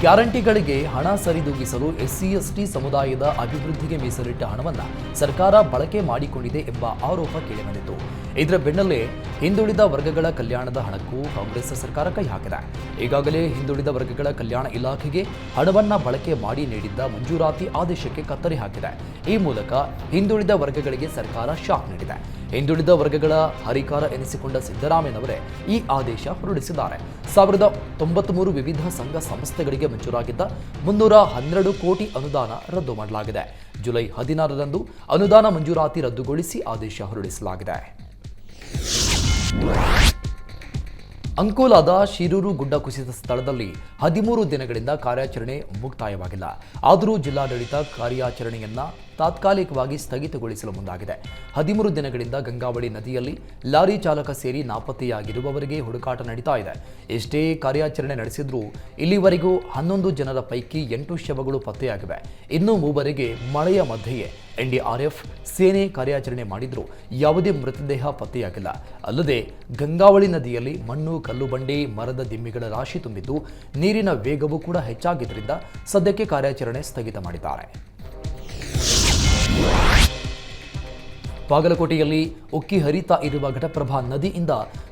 ಗ್ಯಾರಂಟಿಗಳಿಗೆ ಹಣ ಸರಿದೂಗಿಸಲು ಎಸ್ಸಿ ಎಸ್ಟಿ ಸಮುದಾಯದ ಅಭಿವೃದ್ಧಿಗೆ ಮೀಸಲಿಟ್ಟ ಹಣವನ್ನು ಸರ್ಕಾರ ಬಳಕೆ ಮಾಡಿಕೊಂಡಿದೆ ಎಂಬ ಆರೋಪ ಕೇಳಿಬಂದಿತ್ತು ಇದರ ಬೆನ್ನಲ್ಲೇ ಹಿಂದುಳಿದ ವರ್ಗಗಳ ಕಲ್ಯಾಣದ ಹಣಕ್ಕೂ ಕಾಂಗ್ರೆಸ್ ಸರ್ಕಾರ ಕೈ ಹಾಕಿದೆ. ಈಗಾಗಲೇ ಹಿಂದುಳಿದ ವರ್ಗಗಳ ಕಲ್ಯಾಣ ಇಲಾಖೆಗೆ ಹಣವನ್ನ ಬಳಕೆ ಮಾಡಿ ನೀಡಿದ್ದ ಮಂಜೂರಾತಿ ಆದೇಶಕ್ಕೆ ಕತ್ತರಿ ಹಾಕಿದೆ. ಈ ಮೂಲಕ ಹಿಂದುಳಿದ ವರ್ಗಗಳಿಗೆ ಸರ್ಕಾರ ಶಾಕ್ ನೀಡಿದೆ. ಹಿಂದುಳಿದ ವರ್ಗಗಳ ಹರಿಕಾರ ಎನಿಸಿಕೊಂಡ ಸಿದ್ದರಾಮಯ್ಯನವರೇ ಈ ಆದೇಶ ಹೊರಡಿಸಿದ್ದಾರೆ. ಸಾವಿರದ ತೊಂಬತ್ಮೂರು ವಿವಿಧ ಸಂಘ ಸಂಸ್ಥೆಗಳಿಗೆ ಮಂಜೂರಾಗಿದ್ದ ಮುನ್ನೂರ ಹನ್ನೆರಡು ಕೋಟಿ ಅನುದಾನ ರದ್ದು ಮಾಡಲಾಗಿದೆ. ಜುಲೈ ಹದಿನಾರರಂದು ಅನುದಾನ ಮಂಜೂರಾತಿ ರದ್ದುಗೊಳಿಸಿ ಆದೇಶ ಹೊರಡಿಸಲಾಗಿದೆ. ಅಂಕೋಲಾದ ಶಿರೂರು ಗುಡ್ಡ ಕುಸಿತ ಸ್ಥಳದಲ್ಲಿ ಹದಿಮೂರು ದಿನಗಳಿಂದ ಕಾರ್ಯಾಚರಣೆ ಮುಕ್ತಾಯವಾಗಿಲ್ಲ. ಆದರೂ ಜಿಲ್ಲಾಡಳಿತ ಕಾರ್ಯಾಚರಣೆಯನ್ನ ತಾತ್ಕಾಲಿಕವಾಗಿ ಸ್ಥಗಿತಗೊಳಿಸಲು ಮುಂದಾಗಿದೆ. ಹದಿಮೂರು ದಿನಗಳಿಂದ ಗಂಗಾವಳಿ ನದಿಯಲ್ಲಿ ಲಾರಿ ಚಾಲಕ ಸೇರಿ ನಾಪತ್ತೆಯಾಗಿರುವವರಿಗೆ ಹುಡುಕಾಟ ನಡೀತಾ ಇದೆ. ಎಷ್ಟೇ ಕಾರ್ಯಾಚರಣೆ ನಡೆಸಿದ್ರೂ ಇಲ್ಲಿವರೆಗೂ ಹನ್ನೊಂದು ಜನರ ಪೈಕಿ ಎಂಟು ಶವಗಳು ಪತ್ತೆಯಾಗಿವೆ. ಇನ್ನೂ ಮೂವರಿಗೆ ಮಳೆಯ ಮಧ್ಯೆಯೇ ಎನ್ಡಿಆರ್ಎಫ್ ಸೇನೆ ಕಾರ್ಯಾಚರಣೆ ಮಾಡಿದ್ರೂ ಯಾವುದೇ ಮೃತದೇಹ ಪತ್ತೆಯಾಗಿಲ್ಲ. ಅಲ್ಲದೆ ಗಂಗಾವಳಿ ನದಿಯಲ್ಲಿ ಮಣ್ಣು ಕಲ್ಲು ಬಂಡೆ ಮರದ ದಿಮ್ಮಿಗಳ ರಾಶಿ ತುಂಬಿದ್ದು ನೀರಿನ ವೇಗವೂ ಕೂಡ ಹೆಚ್ಚಾಗಿದ್ದರಿಂದ ಸದ್ಯಕ್ಕೆ ಕಾರ್ಯಾಚರಣೆ ಸ್ಥಗಿತ ಮಾಡಿದ್ದಾರೆ ಬಾಗಲಕೋಟೆಯಲ್ಲಿ ಉಕ್ಕಿ ಹರಿತಾ ಇರುವ ಘಟಪ್ರಭಾ ನದಿಯಿಂದ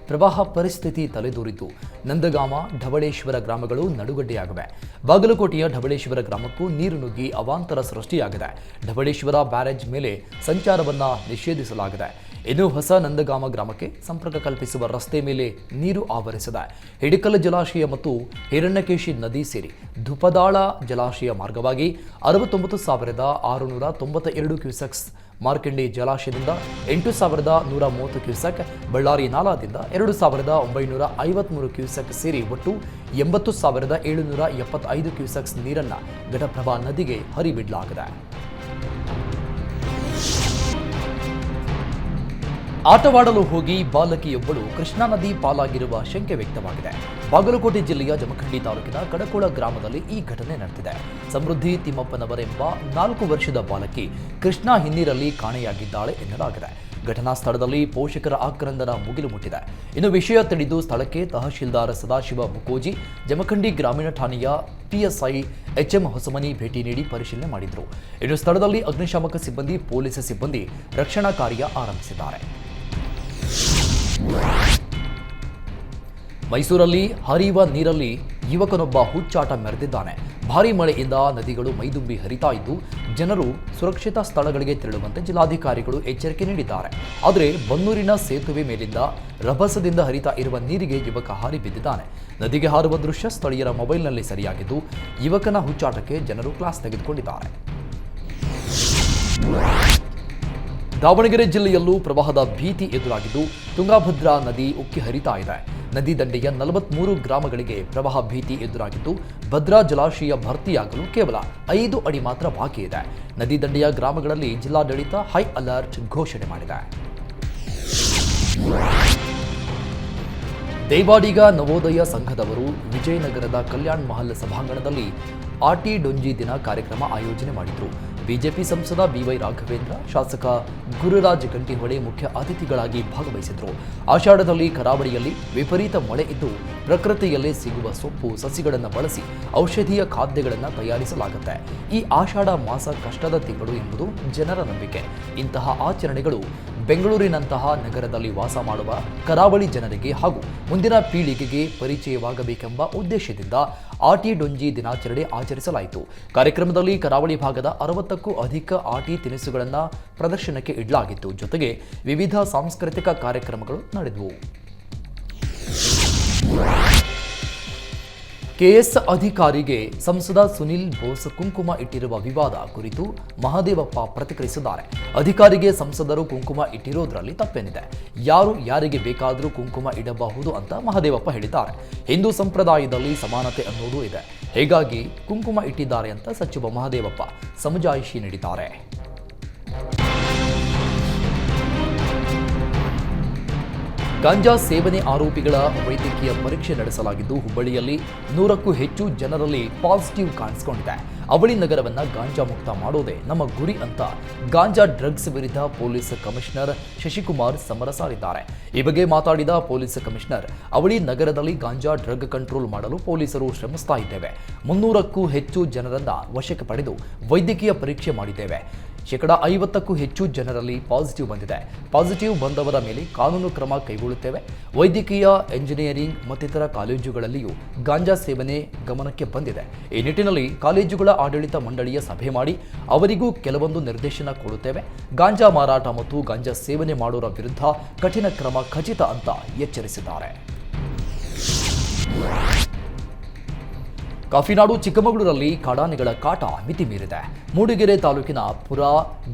ಪ್ರವಾಹ ಪರಿಸ್ಥಿತಿ ತಲೆದೋರಿತು. ನಂದಗಾಮ ಢವಳೇಶ್ವರ ಗ್ರಾಮಗಳು ನಡುಗಡ್ಡೆಯಾಗಿವೆ. ಬಾಗಲಕೋಟೆಯ ಢವಳೇಶ್ವರ ಗ್ರಾಮಕ್ಕೂ ನೀರು ನುಗ್ಗಿ ಅವಾಂತರ ಸೃಷ್ಟಿಯಾಗಿದೆ. ಢವಳೇಶ್ವರ ಬ್ಯಾರೇಜ್ ಮೇಲೆ ಸಂಚಾರವನ್ನು ನಿಷೇಧಿಸಲಾಗಿದೆ. ಇನ್ನು ಹೊಸ ನಂದಗಾಮ ಗ್ರಾಮಕ್ಕೆ ಸಂಪರ್ಕ ಕಲ್ಪಿಸುವ ರಸ್ತೆ ಮೇಲೆ ನೀರು ಆವರಿಸಿದೆ. ಹಿಡಿಕಲ್ ಜಲಾಶಯ ಮತ್ತು ಹಿರಣ್ಯಕೇಶಿ ನದಿ ಸೇರಿ ಧುಪದಾಳ ಜಲಾಶಯ ಮಾರ್ಗವಾಗಿ ಅರವತ್ತೊಂಬತ್ತು ಸಾವಿರದ ಆರುನೂರ ತೊಂಬತ್ತ ಎರಡು ಕ್ಯೂಸೆಕ್ಸ್ ಮಾರ್ಕಂಡಿ ಜಲಾಶಯದಿಂದ ಎಂಟು ಸಾವಿರದ ನೂರ ಮೂವತ್ತು ಕ್ಯೂಸೆಕ್, ಬಳ್ಳಾರಿ ನಾಲಾದಿಂದ ಎರಡು ಸಾವಿರದ ಒಂಬೈನೂರ ಐವತ್ಮೂರು ಕ್ಯೂಸೆಕ್ ಸೇರಿ ಒಟ್ಟು ಎಂಬತ್ತು ಸಾವಿರದ ಏಳುನೂರ ಎಪ್ಪತ್ತೈದು ಕ್ಯೂಸೆಕ್ಸ್ ನೀರನ್ನು ಘಟಪ್ರಭಾ ನದಿಗೆ ಹರಿಬಿಡಲಾಗಿದೆ. ಆಟವಾಡಲು ಹೋಗಿ ಬಾಲಕಿಯೊಬ್ಬಳು ಕೃಷ್ಣಾ ನದಿ ಪಾಲಾಗಿರುವ ಶಂಕೆ ವ್ಯಕ್ತವಾಗಿದೆ. ಬಾಗಲಕೋಟೆ ಜಿಲ್ಲೆಯ ಜಮಖಂಡಿ ತಾಲೂಕಿನ ಕಡಕೋಳ ಗ್ರಾಮದಲ್ಲಿ ಈ ಘಟನೆ ನಡೆದಿದೆ. ಸಮೃದ್ಧಿ ತಿಮ್ಮಪ್ಪನವರೆಂಬ ನಾಲ್ಕು ವರ್ಷದ ಬಾಲಕಿ ಕೃಷ್ಣಾ ಹಿನ್ನೀರಲ್ಲಿ ಕಾಣೆಯಾಗಿದ್ದಾಳೆ ಎನ್ನಲಾಗಿದೆ. ಘಟನಾ ಸ್ಥಳದಲ್ಲಿ ಪೋಷಕರ ಆಕ್ರಂದನ ಮುಗಿಲು ಮುಟ್ಟಿದೆ ಇನ್ನು ವಿಷಯ ತಿಳಿದು ಸ್ಥಳಕ್ಕೆ ತಹಶೀಲ್ದಾರ್ ಸದಾಶಿವ ಮುಕೋಜಿ ಜಮಖಂಡಿ ಗ್ರಾಮೀಣ ಠಾಣೆಯ ಪಿಎಸ್ಐ ಎಚ್ಎಂ ಹೊಸಮನಿ ಭೇಟಿ ನೀಡಿ ಪರಿಶೀಲನೆ ಮಾಡಿದರು. ಇನ್ನು ಸ್ಥಳದಲ್ಲಿ ಅಗ್ನಿಶಾಮಕ ಸಿಬ್ಬಂದಿ, ಪೊಲೀಸ್ ಸಿಬ್ಬಂದಿ ರಕ್ಷಣಾ ಕಾರ್ಯ ಆರಂಭಿಸಿದ್ದಾರೆ. ಮೈಸೂರಲ್ಲಿ ಹರಿಯುವ ನೀರಲ್ಲಿ ಯುವಕನೊಬ್ಬ ಹುಚ್ಚಾಟ ಮೆರೆದಿದ್ದಾನೆ. ಭಾರಿ ಮಳೆಯಿಂದ ನದಿಗಳು ಮೈದುಂಬಿ ಹರಿತಾ ಇದ್ದು ಜನರು ಸುರಕ್ಷಿತ ಸ್ಥಳಗಳಿಗೆ ತೆರಳುವಂತೆ ಜಿಲ್ಲಾಧಿಕಾರಿಗಳು ಎಚ್ಚರಿಕೆ ನೀಡಿದ್ದಾರೆ. ಆದರೆ ಬನ್ನೂರಿನ ಸೇತುವೆ ಮೇಲಿಂದ ರಭಸದಿಂದ ಹರಿತಾ ಇರುವ ನೀರಿಗೆ ಯುವಕ ಹಾರಿ ಬಿದ್ದಿದ್ದಾನೆ. ನದಿಗೆ ಹಾರುವ ದೃಶ್ಯ ಸ್ಥಳೀಯರ ಮೊಬೈಲ್ನಲ್ಲಿ ಸರಿಯಾಗಿದ್ದು ಯುವಕನ ಹುಚ್ಚಾಟಕ್ಕೆ ಜನರು ಕ್ಲಾಸ್ ತೆಗೆದುಕೊಂಡಿದ್ದಾರೆ. ದಾವಣಗೆರೆ ಜಿಲ್ಲೆಯಲ್ಲೂ ಪ್ರವಾಹದ ಭೀತಿ ಎದುರಾಗಿದ್ದು ತುಂಗಾಭದ್ರಾ ನದಿ ಉಕ್ಕಿ ಹರಿತಾ ಇದೆ. ನದಿ ದಂಡೆಯ ನಲವತ್ಮೂರು ಗ್ರಾಮಗಳಿಗೆ ಪ್ರವಾಹ ಭೀತಿ ಎದುರಾಗಿದ್ದು ಭದ್ರಾ ಜಲಾಶಯ ಭರ್ತಿಯಾಗಲು ಕೇವಲ ಐದು ಅಡಿ ಮಾತ್ರ ಬಾಕಿ ಇದೆ. ನದಿ ದಂಡೆಯ ಗ್ರಾಮಗಳಲ್ಲಿ ಜಿಲ್ಲಾಡಳಿತ ಹೈ ಅಲರ್ಟ್ ಘೋಷಣೆ ಮಾಡಿದೆ. ದೇವಾಡಿಗ ನವೋದಯ ಸಂಘದವರು ವಿಜಯನಗರದ ಕಲ್ಯಾಣ್ ಮಹಲ್ ಸಭಾಂಗಣದಲ್ಲಿ ಆಟಿ ಡೊಂಜಿ ದಿನ ಕಾರ್ಯಕ್ರಮ ಆಯೋಜನೆ ಮಾಡಿದ್ರು. ಬಿಜೆಪಿ ಸಂಸದ ಬಿವೈ ರಾಘವೇಂದ್ರ, ಶಾಸಕ ಗುರುರಾಜ್ ಗಂಟಿಹೊಳೆ ಮುಖ್ಯ ಅತಿಥಿಗಳಾಗಿ ಭಾಗವಹಿಸಿದ್ರು ಆಷಾಢದಲ್ಲಿ ಕರಾವಳಿಯಲ್ಲಿ ವಿಪರೀತ ಮಳೆ ಇದ್ದು, ಪ್ರಕೃತಿಯಲ್ಲೇ ಸಿಗುವ ಸೊಪ್ಪು, ಸಸಿಗಳನ್ನು ಬಳಸಿ ಔಷಧೀಯ ಖಾದ್ಯಗಳನ್ನು ತಯಾರಿಸಲಾಗುತ್ತೆ. ಈ ಆಷಾಢ ಮಾಸ ಕಷ್ಟದ ತಿಂಗಳು ಎಂಬುದು ಜನರ ನಂಬಿಕೆ. ಇಂತಹ ಆಚರಣೆಗಳು ಬೆಂಗಳೂರಿನಂತಹ ನಗರದಲ್ಲಿ ವಾಸ ಮಾಡುವ ಕರಾವಳಿ ಜನರಿಗೆ ಹಾಗೂ ಮುಂದಿನ ಪೀಳಿಗೆಗೆ ಪರಿಚಯವಾಗಬೇಕೆಂಬ ಉದ್ದೇಶದಿಂದ ಆಟಿ ಡೊಂಜಿ ದಿನಾಚರಣೆ ಆಚರಿಸಲಾಯಿತು. ಕಾರ್ಯಕ್ರಮದಲ್ಲಿ ಕರಾವಳಿ ಭಾಗದ ಅರವತ್ತಕ್ಕೂ ಅಧಿಕ ಆಟಿ ತಿನಿಸುಗಳನ್ನು ಪ್ರದರ್ಶನಕ್ಕೆ ಇಡಲಾಗಿತ್ತು. ಜೊತೆಗೆ ವಿವಿಧ ಸಾಂಸ್ಕೃತಿಕ ಕಾರ್ಯಕ್ರಮಗಳು ನಡೆದವು. ಕೆಎಸ್ ಅಧಿಕಾರಿಗೆ ಸಂಸದ ಸುನಿಲ್ ಬೋಸ್ ಕುಂಕುಮ ಇಟ್ಟಿರುವ ವಿವಾದ ಕುರಿತು ಮಹದೇವಪ್ಪ ಪ್ರತಿಕ್ರಿಯಿಸಿದ್ದಾರೆ. ಅಧಿಕಾರಿಗೆ ಸಂಸದರು ಕುಂಕುಮ ಇಟ್ಟಿರೋದ್ರಲ್ಲಿ ತಪ್ಪೇನಿದೆ. ಯಾರು ಯಾರಿಗೆ ಬೇಕಾದರೂ ಕುಂಕುಮ ಇಡಬಹುದು ಅಂತ ಮಹದೇವಪ್ಪ ಹೇಳಿದ್ದಾರೆ. ಹಿಂದೂ ಸಂಪ್ರದಾಯದಲ್ಲಿ ಸಮಾನತೆ ಅನ್ನೋದು ಇದೆ. ಹೀಗಾಗಿ ಕುಂಕುಮ ಇಟ್ಟಿದ್ದಾರೆ ಅಂತ ಸಚಿವ ಮಹದೇವಪ್ಪ ಸಮಜಾಯಿಷಿ ನೀಡಿದ್ದಾರೆ. ಗಾಂಜಾ ಸೇವನೆ ಆರೋಪಿಗಳ ವೈದ್ಯಕೀಯ ಪರೀಕ್ಷೆ ನಡೆಸಲಾಗಿದ್ದು, ಹುಬ್ಬಳ್ಳಿಯಲ್ಲಿ ನೂರಕ್ಕೂ ಹೆಚ್ಚು ಜನರಲ್ಲಿ ಪಾಸಿಟಿವ್ ಕಾಣಿಸಿಕೊಂಡಿದೆ. ಅವಳಿ ನಗರವನ್ನ ಗಾಂಜಾ ಮುಕ್ತ ಮಾಡೋದೇ ನಮ್ಮ ಗುರಿ ಅಂತ ಗಾಂಜಾ ಡ್ರಗ್ಸ್ ವಿರುದ್ಧ ಪೊಲೀಸ್ ಕಮಿಷನರ್ ಶಶಿಕುಮಾರ್ ಸಮರ ಸಾರಿದ್ದಾರೆ. ಈ ಬಗ್ಗೆ ಮಾತಾಡಿದ ಪೊಲೀಸ್ ಕಮಿಷನರ್, ಅವಳಿ ನಗರದಲ್ಲಿ ಗಾಂಜಾ ಡ್ರಗ್ ಕಂಟ್ರೋಲ್ ಮಾಡಲು ಪೊಲೀಸರು ಶ್ರಮಿಸ್ತಾ ಇದ್ದೇವೆ. ಮುನ್ನೂರಕ್ಕೂ ಹೆಚ್ಚು ಜನರನ್ನ ವಶಕ್ಕೆ ಪಡೆದು ವೈದ್ಯಕೀಯ ಪರೀಕ್ಷೆ ಮಾಡಿದ್ದೇವೆ. ಶೇಕಡ ಐವತ್ತಕ್ಕೂ ಹೆಚ್ಚು ಜನರಲ್ಲಿ ಪಾಸಿಟಿವ್ ಬಂದಿದೆ. ಪಾಸಿಟಿವ್ ಬಂದವರ ಮೇಲೆ ಕಾನೂನು ಕ್ರಮ ಕೈಗೊಳ್ಳುತ್ತೇವೆ. ವೈದ್ಯಕೀಯ, ಎಂಜಿನಿಯರಿಂಗ್ ಮತ್ತಿತರ ಕಾಲೇಜುಗಳಲ್ಲಿಯೂ ಗಾಂಜಾ ಸೇವನೆ ಗಮನಕ್ಕೆ ಬಂದಿದೆ. ಈ ನಿಟ್ಟಿನಲ್ಲಿ ಕಾಲೇಜುಗಳ ಆಡಳಿತ ಮಂಡಳಿಯ ಸಭೆ ಮಾಡಿ ಅವರಿಗೂ ಕೆಲವೊಂದು ನಿರ್ದೇಶನ ಕೊಡುತ್ತೇವೆ. ಗಾಂಜಾ ಮಾರಾಟ ಮತ್ತು ಗಾಂಜಾ ಸೇವನೆ ಮಾಡೋರ ವಿರುದ್ಧ ಕಠಿಣ ಕ್ರಮ ಖಚಿತ ಅಂತ ಎಚ್ಚರಿಸಿದ್ದಾರೆ. ಕಾಫಿನಾಡು ಚಿಕ್ಕಮಗಳೂರಲ್ಲಿ ಕಾಡಾನೆಗಳ ಕಾಟ ಮಿತಿ ಮೀರಿದೆ. ಮೂಡಿಗೆರೆ ತಾಲೂಕಿನ ಪುರ,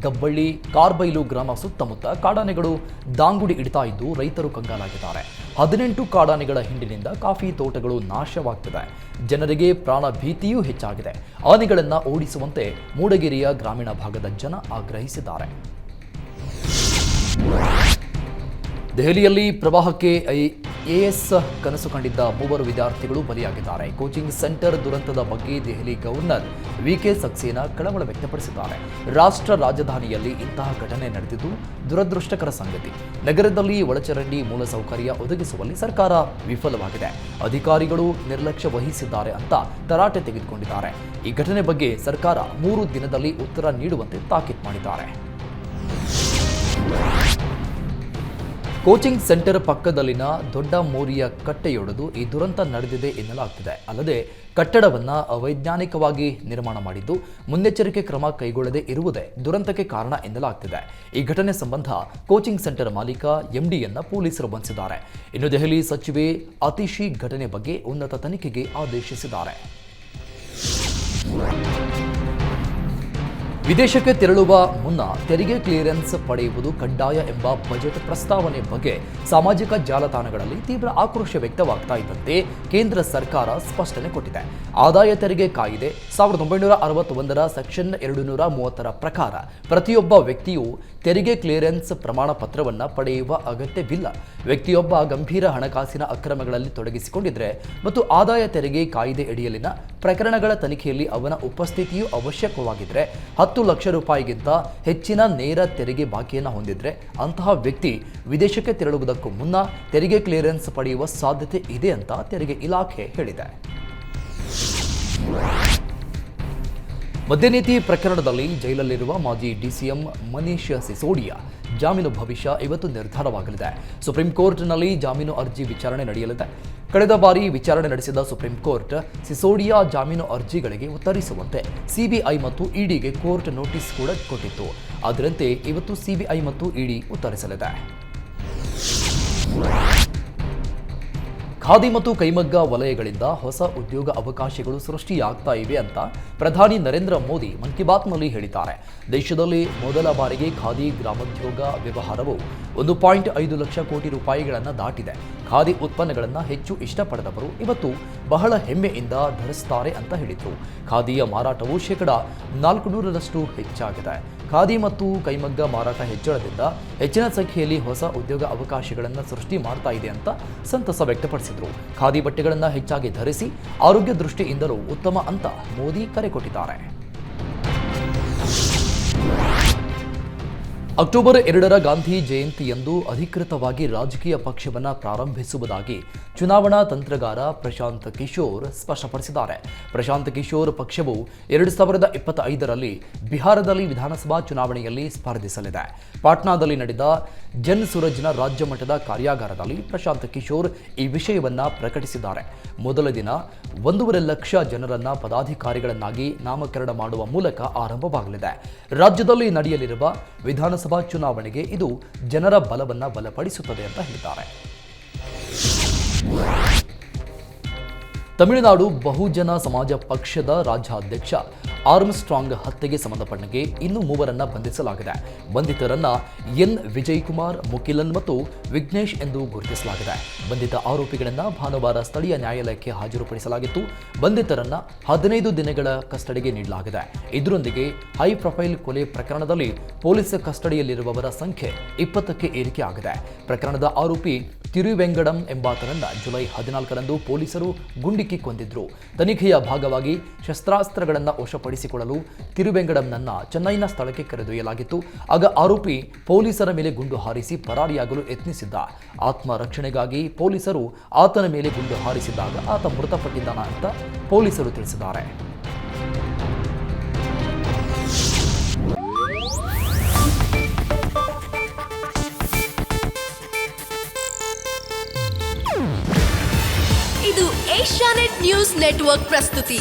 ಗಬ್ಬಳ್ಳಿ, ಕಾರ್ಬೈಲು ಗ್ರಾಮ ಸುತ್ತಮುತ್ತ ಕಾಡಾನೆಗಳು ದಾಂಗುಡಿ ಇಡ್ತಾ ಇದ್ದು ರೈತರು ಕಂಗಾಲಾಗಿದ್ದಾರೆ. ಹದಿನೆಂಟು ಕಾಡಾನೆಗಳ ಹಿಂಡಿನಿಂದ ಕಾಫಿ ತೋಟಗಳು ನಾಶವಾಗ್ತಿದೆ. ಜನರಿಗೆ ಪ್ರಾಣ ಭೀತಿಯೂ ಹೆಚ್ಚಾಗಿದೆ. ಆನೆಗಳನ್ನು ಓಡಿಸುವಂತೆ ಮೂಡಗೆರೆಯ ಗ್ರಾಮೀಣ ಭಾಗದ ಜನ ಆಗ್ರಹಿಸಿದ್ದಾರೆ. ದೆಹಲಿಯಲ್ಲಿ ಪ್ರವಾಹಕ್ಕೆ ಎಎಸ್ ಕನಸು ಕಂಡಿದ್ದ ಮೂವರು ವಿದ್ಯಾರ್ಥಿಗಳು ಬಲಿಯಾಗಿದ್ದಾರೆ. ಕೋಚಿಂಗ್ ಸೆಂಟರ್ ದುರಂತದ ಬಗ್ಗೆ ದೆಹಲಿ ಗವರ್ನರ್ ವಿಕೆ ಸಕ್ಸೇನಾ ಕಳವಳ ವ್ಯಕ್ತಪಡಿಸಿದ್ದಾರೆ. ರಾಷ್ಟ್ರ ರಾಜಧಾನಿಯಲ್ಲಿ ಇಂತಹ ಘಟನೆ ನಡೆದಿದ್ದು ದುರದೃಷ್ಟಕರ ಸಂಗತಿ. ನಗರದಲ್ಲಿ ಒಳಚರಂಡಿ ಮೂಲಸೌಕರ್ಯ ಒದಗಿಸುವಲ್ಲಿ ಸರ್ಕಾರ ವಿಫಲವಾಗಿದೆ. ಅಧಿಕಾರಿಗಳು ನಿರ್ಲಕ್ಷ್ಯ ವಹಿಸಿದ್ದಾರೆ ಅಂತ ತರಾಟೆ ತೆಗೆದುಕೊಂಡಿದ್ದಾರೆ. ಈ ಘಟನೆ ಬಗ್ಗೆ ಸರ್ಕಾರ ಮೂರು ದಿನದಲ್ಲಿ ಉತ್ತರ ನೀಡುವಂತೆ ತಾಕೀತು ಮಾಡಿದ್ದಾರೆ. ಕೋಚಿಂಗ್ ಸೆಂಟರ್ ಪಕ್ಕದಲ್ಲಿನ ದೊಡ್ಡ ಮೋರಿಯ ಕಟ್ಟೆಯೊಡೆದು ಈ ದುರಂತ ನಡೆದಿದೆ ಎನ್ನಲಾಗ್ತಿದೆ. ಅಲ್ಲದೆ ಕಟ್ಟಡವನ್ನು ಅವೈಜ್ಞಾನಿಕವಾಗಿ ನಿರ್ಮಾಣ ಮಾಡಿದ್ದು ಮುನ್ನೆಚ್ಚರಿಕೆ ಕ್ರಮ ಕೈಗೊಳ್ಳದೆ ಇರುವುದೇ ದುರಂತಕ್ಕೆ ಕಾರಣ ಎನ್ನಲಾಗ್ತಿದೆ. ಈ ಘಟನೆ ಸಂಬಂಧ ಕೋಚಿಂಗ್ ಸೆಂಟರ್ ಮಾಲೀಕ ಎಂಡಿಯನ್ನ ಪೊಲೀಸರು ಬಂಧಿಸಿದ್ದಾರೆ. ಇನ್ನು ದೆಹಲಿ ಸಚಿವೆ ಅತಿಶಿ ಘಟನೆ ಬಗ್ಗೆ ಉನ್ನತ ತನಿಖೆಗೆ ಆದೇಶಿಸಿದ್ದಾರೆ. ವಿದೇಶಕ್ಕೆ ತೆರಳುವ ಮುನ್ನ ತೆರಿಗೆ ಕ್ಲಿಯರೆನ್ಸ್ ಪಡೆಯುವುದು ಕಡ್ಡಾಯ ಎಂಬ ಬಜೆಟ್ ಪ್ರಸ್ತಾವನೆ ಬಗ್ಗೆ ಸಾಮಾಜಿಕ ಜಾಲತಾಣಗಳಲ್ಲಿ ತೀವ್ರ ಆಕ್ರೋಶ ವ್ಯಕ್ತವಾಗ್ತಾ ಇದ್ದಂತೆ ಕೇಂದ್ರ ಸರ್ಕಾರ ಸ್ಪಷ್ಟನೆ ಕೊಟ್ಟಿದೆ. ಆದಾಯ ತೆರಿಗೆ ಕಾಯಿದೆ ಸಾವಿರದ ಒಂಬೈನೂರ ಅರವತ್ತೊಂದರ ಸೆಕ್ಷನ್ ಎರಡು ನೂರ ಮೂವತ್ತರ ಪ್ರಕಾರ ಪ್ರತಿಯೊಬ್ಬ ವ್ಯಕ್ತಿಯು ತೆರಿಗೆ ಕ್ಲಿಯರೆನ್ಸ್ ಪ್ರಮಾಣ ಪತ್ರವನ್ನು ಪಡೆಯುವ ಅಗತ್ಯವಿಲ್ಲ. ವ್ಯಕ್ತಿಯೊಬ್ಬ ಗಂಭೀರ ಹಣಕಾಸಿನ ಅಕ್ರಮಗಳಲ್ಲಿ ತೊಡಗಿಸಿಕೊಂಡಿದ್ರೆ ಮತ್ತು ಆದಾಯ ತೆರಿಗೆ ಕಾಯಿದೆ ಅಡಿಯಲ್ಲಿನ ಪ್ರಕರಣಗಳ ತನಿಖೆಯಲ್ಲಿ ಅವನ ಉಪಸ್ಥಿತಿಯು ಅವಶ್ಯಕವಾಗಿದ್ದರೆ ಹತ್ತು ಲಕ್ಷ ರೂಪಾಯಿಗಿಂತ ಹೆಚ್ಚಿನ ನೇರ ತೆರಿಗೆ ಬಾಕಿಯನ್ನು ಹೊಂದಿದ್ರೆ ಅಂತಹ ವ್ಯಕ್ತಿ ವಿದೇಶಕ್ಕೆ ತೆರಳುವುದಕ್ಕೂ ಮುನ್ನ ತೆರಿಗೆ ಕ್ಲಿಯರೆನ್ಸ್ ಪಡೆಯುವ ಸಾಧ್ಯತೆ ಇದೆ ಅಂತ ತೆರಿಗೆ ಇಲಾಖೆ ಹೇಳಿದೆ. ಮದ್ಯನೀತಿ ಪ್ರಕರಣದಲ್ಲಿ ಜೈಲಲ್ಲಿರುವ ಮಾಜಿ ಡಿಸಿಎಂ ಮನೀಶ್ ಸಿಸೋಡಿಯಾ ಜಾಮೀನು ಭವಿಷ್ಯ ಇವತ್ತು ನಿರ್ಧಾರವಾಗಲಿದೆ. ಸುಪ್ರೀಂ ಕೋರ್ಟ್ನಲ್ಲಿ ಜಾಮೀನು ಅರ್ಜಿ ವಿಚಾರಣೆ ನಡೆಯಲಿದೆ. ಕಳೆದ ಬಾರಿ ವಿಚಾರಣೆ ನಡೆಸಿದ ಸುಪ್ರೀಂ ಕೋರ್ಟ್ ಸಿಸೋಡಿಯಾ ಜಾಮೀನು ಅರ್ಜಿಗಳಿಗೆ ಉತ್ತರಿಸುವಂತೆ ಸಿಬಿಐ ಮತ್ತು ಇಡಿಗೆ ಕೋರ್ಟ್ ನೋಟಿಸ್ ಕೂಡ ಕೊಟ್ಟಿತ್ತು. ಅದರಂತೆ ಇವತ್ತು ಸಿಬಿಐ ಮತ್ತು ಇಡಿ ಉತ್ತರಿಸಲಿದೆ. ಖಾದಿ ಮತ್ತು ಕೈಮಗ್ಗ ವಲಯಗಳಿಂದ ಹೊಸ ಉದ್ಯೋಗ ಅವಕಾಶಗಳು ಸೃಷ್ಟಿಯಾಗ್ತಾ ಇವೆ ಅಂತ ಪ್ರಧಾನಿ ನರೇಂದ್ರ ಮೋದಿ ಮನ್ ಕಿ ಬಾತ್ನಲ್ಲಿ ಹೇಳಿದ್ದಾರೆ. ದೇಶದಲ್ಲಿ ಮೊದಲ ಬಾರಿಗೆ ಖಾದಿ ಗ್ರಾಮೋದ್ಯೋಗ ವ್ಯವಹಾರವು ಒಂದು ಪಾಯಿಂಟ್ ಐದು ಲಕ್ಷ ಕೋಟಿ ರೂಪಾಯಿಗಳನ್ನು ದಾಟಿದೆ. ಖಾದಿ ಉತ್ಪನ್ನಗಳನ್ನು ಹೆಚ್ಚು ಇಷ್ಟಪಡದವರು ಇವತ್ತು ಬಹಳ ಹೆಮ್ಮೆಯಿಂದ ಧರಿಸ್ತಾರೆ ಅಂತ ಹೇಳಿದರು. ಖಾದಿಯ ಮಾರಾಟವು ಶೇಕಡ ನಾಲ್ಕು ನೂರರಷ್ಟು ಹೆಚ್ಚಾಗಿದೆ. ಖಾದಿ ಮತ್ತು ಕೈಮಗ್ಗ ಮಾರಾಟ ಹೆಚ್ಚಳದಿಂದ ಹೆಚ್ಚಿನ ಸಂಖ್ಯೆಯಲ್ಲಿ ಹೊಸ ಉದ್ಯೋಗ ಅವಕಾಶಗಳನ್ನು ಸೃಷ್ಟಿ ಮಾಡ್ತಾ ಇದೆ ಅಂತ ಸಂತಸ ವ್ಯಕ್ತಪಡಿಸಿದರು. ಖಾದಿ ಬಟ್ಟೆಗಳನ್ನು ಹೆಚ್ಚಾಗಿ ಧರಿಸಿ ಆರೋಗ್ಯ ದೃಷ್ಟಿಯಿಂದಲೂ ಉತ್ತಮ ಅಂತ ಮೋದಿ ಕರೆ ಕೊಟ್ಟಿದ್ದಾರೆ. ಅಕ್ಟೋಬರ್ ಎರಡರ ಗಾಂಧಿ ಜಯಂತಿಯಂದು ಅಧಿಕೃತವಾಗಿ ರಾಜಕೀಯ ಪಕ್ಷವನ್ನು ಪ್ರಾರಂಭಿಸುವುದಾಗಿ ಚುನಾವಣಾ ತಂತ್ರಗಾರ ಪ್ರಶಾಂತ್ ಕಿಶೋರ್ ಸ್ಪಷ್ಟಪಡಿಸಿದ್ದಾರೆ. ಪ್ರಶಾಂತ್ ಕಿಶೋರ್ ಪಕ್ಷವು ಎರಡು ಸಾವಿರದ ಇಪ್ಪತ್ತೈದರಲ್ಲಿ ಬಿಹಾರದಲ್ಲಿ ವಿಧಾನಸಭಾ ಚುನಾವಣೆಯಲ್ಲಿ ಸ್ಪರ್ಧಿಸಲಿದೆ. ಪಾಟ್ನಾದಲ್ಲಿ ನಡೆದ ಜನ್ ಸುರಜ್ನ ರಾಜ್ಯ ಮಟ್ಟದ ಕಾರ್ಯಾಗಾರದಲ್ಲಿ ಪ್ರಶಾಂತ್ ಕಿಶೋರ್ ಈ ವಿಷಯವನ್ನ ಪ್ರಕಟಿಸಿದ್ದಾರೆ. ಮೊದಲ ದಿನ ಒಂದೂವರೆ ಲಕ್ಷ ಜನರನ್ನ ಪದಾಧಿಕಾರಿಗಳನ್ನಾಗಿ ನಾಮಕರಣ ಮಾಡುವ ಮೂಲಕ ಆರಂಭವಾಗಲಿದೆ. ರಾಜ್ಯದಲ್ಲಿ ನಡೆಯಲಿರುವ ವಿಧಾನಸಭಾ ಚುನಾವಣೆಗೆ ಇದು ಜನರ ಬಲವನ್ನು ಬಲಪಡಿಸುತ್ತದೆ ಅಂತ ಹೇಳಿದ್ದಾರೆ. ತಮಿಳುನಾಡು ಬಹುಜನ ಸಮಾಜ ಪಕ್ಷದ ರಾಜ್ಯಾಧ್ಯಕ್ಷ ಆರ್ಮ್ಸ್ಟ್ರಾಂಗ್ ಹತ್ಯೆಗೆ ಸಂಬಂಧಪಟ್ಟಂಗೆ ಇನ್ನೂ ಮೂವರನ್ನ ಬಂಧಿಸಲಾಗಿದೆ. ಬಂಧಿತರನ್ನ ಎನ್. ವಿಜಯ್ ಕುಮಾರ್ ಮುಕಿಲನ್ ಮತ್ತು ವಿಘ್ನೇಶ್ ಎಂದು ಗುರುತಿಸಲಾಗಿದೆ. ಬಂಧಿತ ಆರೋಪಿಗಳನ್ನ ಭಾನುವಾರ ಸ್ಥಳೀಯ ನ್ಯಾಯಾಲಯಕ್ಕೆ ಹಾಜರುಪಡಿಸಲಾಗಿತ್ತು. ಬಂಧಿತರನ್ನ ಹದಿನೈದು ದಿನಗಳ ಕಸ್ಟಡಿಗೆ ನೀಡಲಾಗಿದೆ. ಇದರೊಂದಿಗೆ ಹೈ ಪ್ರೊಫೈಲ್ ಕೊಲೆ ಪ್ರಕರಣದಲ್ಲಿ ಪೊಲೀಸ್ ಕಸ್ಟಡಿಯಲ್ಲಿರುವವರ ಸಂಖ್ಯೆ ಇಪ್ಪತ್ತಕ್ಕೆ ಏರಿಕೆ ಆಗಿದೆ. ಪ್ರಕರಣದ ಆರೋಪಿ ತಿರುವೆಂಗಡಂ ಎಂಬಾತನನ್ನ ಜುಲೈ ಹದಿನಾಲ್ಕರಂದು ಪೊಲೀಸರು ಗುಂಡಿಕ್ಕಿ ಕೊಂದಿದ್ರು. ತನಿಖೆಯ ಭಾಗವಾಗಿ ಶಸ್ತ್ರಾಸ್ತ್ರಗಳನ್ನು ವಶಪಡಿಸಿಕೊಳ್ಳಲು ತಿರುವೆಂಗಡಂನನ್ನ ಚೆನ್ನೈನ ಸ್ಥಳಕ್ಕೆ ಕರೆದೊಯ್ಯಲಾಗಿತ್ತು. ಆಗ ಆರೋಪಿ ಪೊಲೀಸರ ಮೇಲೆ ಗುಂಡು ಹಾರಿಸಿ ಪರಾರಿಯಾಗಲು ಯತ್ನಿಸಿದ್ದ. ಆತ್ಮರಕ್ಷಣೆಗಾಗಿ ಪೊಲೀಸರು ಆತನ ಮೇಲೆ ಗುಂಡು ಹಾರಿಸಿದಾಗ ಆತ ಮೃತಪಟ್ಟಿದ್ದಾನ ಅಂತ ಪೊಲೀಸರು ತಿಳಿಸಿದ್ದಾರೆ. ಇದು ಏಷ್ಯಾನೆಟ್ ನ್ಯೂಸ್ ನೆಟ್ವರ್ಕ್ ಪ್ರಸ್ತುತಿ.